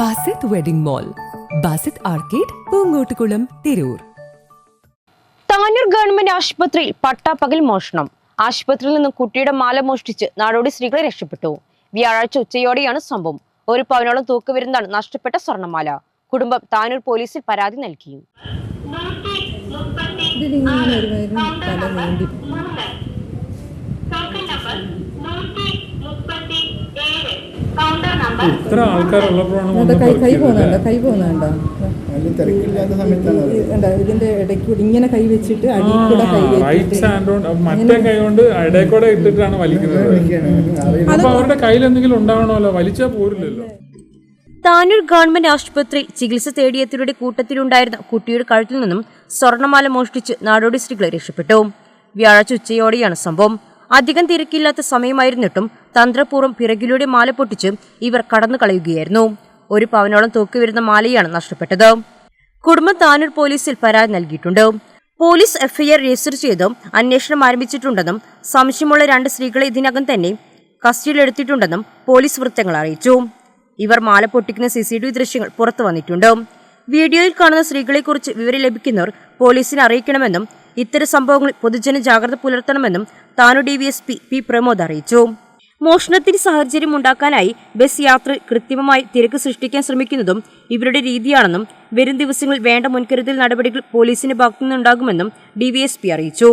Basith wedding mall Basith arcade Poongottukulam Tirur. Tanur government ആശുപത്രിയിൽ പട്ടാപ്പകൽ മോഷണം. ആശുപത്രിയിൽ നിന്ന് കുട്ടിയുടെ മാല മോഷ്ടിച്ച് നാടോടി സ്ത്രീകളെ രക്ഷപ്പെട്ടു. വ്യാഴാഴ്ച ഉച്ചയോടെയാണ് സംഭവം. ഒരു പവനോളം തൂക്ക് വരുന്നതാണ് നഷ്ടപ്പെട്ട സ്വർണമാല കുടുംബം താനൂർ പോലീസിൽ പരാതി നൽകി. നീണ്ടി ഇത്ര ആൾക്കാരുള്ളപ്പോഴാണ് കൈ കൈ പോകുന്നുണ്ടോ കൈ പോകുന്നുണ്ടോ വലിയ സമയത്താണ് കണ്ടോ ഇതിന്റെ ഇടയ്ക്ക് ഇങ്ങനെ കൈ വെച്ചിട്ട് കൈ മറ്റേ കൈ കൊണ്ട് ഇട്ടിട്ടാണ് വലിക്കുന്നത്. അപ്പൊ അവരുടെ കയ്യിൽ എന്തെങ്കിലും ഉണ്ടാവണമല്ലോ വലിച്ചാ പോരില്ലല്ലോ. താനൂർ ഗവൺമെന്റ് ആശുപത്രി ചികിത്സ തേടിയെത്തിയവരുടെ കൂട്ടത്തിലുണ്ടായിരുന്ന കുട്ടിയുടെ കഴുത്തിൽ നിന്നും സ്വർണമാല മോഷ്ടിച്ച് നാടോടി സ്ത്രീകളെ രക്ഷപ്പെട്ടു. വ്യാഴാഴ്ച ഉച്ചയോടെയാണ് സംഭവം. അധികം തിരക്കില്ലാത്ത സമയമായിരുന്നിട്ടും തന്ത്രപൂർവം പിറകിലൂടെ മാല പൊട്ടിച്ച് ഇവർ കടന്നു കളയുകയായിരുന്നു. ഒരു പവനോളം തൂക്കി വരുന്ന മാലയാണ് നഷ്ടപ്പെട്ടത്. കുടുംബം താനൂർ പോലീസിൽ പരാതി നൽകിയിട്ടുണ്ട്. പോലീസ് എഫ്ഐആർ രജിസ്റ്റർ ചെയ്തും അന്വേഷണം ആരംഭിച്ചിട്ടുണ്ടെന്നും സംശയമുള്ള രണ്ട് സ്ത്രീകളെ ഇതിനകം തന്നെ കസ്റ്റഡിയിലെടുത്തിട്ടുണ്ടെന്നും പോലീസ് വൃത്തങ്ങൾ അറിയിച്ചു. ഇവർ മാല പൊട്ടിക്കുന്ന സി സി ടി വി ദൃശ്യങ്ങൾ പുറത്തു വന്നിട്ടുണ്ട്. വീഡിയോയിൽ കാണുന്ന സ്ത്രീകളെക്കുറിച്ച് വിവരം ലഭിക്കുന്നവർ പോലീസിനെ അറിയിക്കണമെന്നും ഇത്തരം സംഭവങ്ങളിൽ പൊതുജന ജാഗ്രത പുലർത്തണമെന്നും Tanur D V S P P Pramod അറിയിച്ചു. മോഷണത്തിന് സാഹചര്യം ഉണ്ടാക്കാനായി ബസ് യാത്ര കൃത്രിമമായി തിരക്ക് സൃഷ്ടിക്കാൻ ശ്രമിക്കുന്നതും ഇവരുടെ രീതിയാണെന്നും വരും ദിവസങ്ങളിൽ വേണ്ട മുൻകരുതൽ നടപടികൾ പോലീസിന്റെ ഭാഗത്തുനിന്നുണ്ടാകുമെന്നും ഡി അറിയിച്ചു.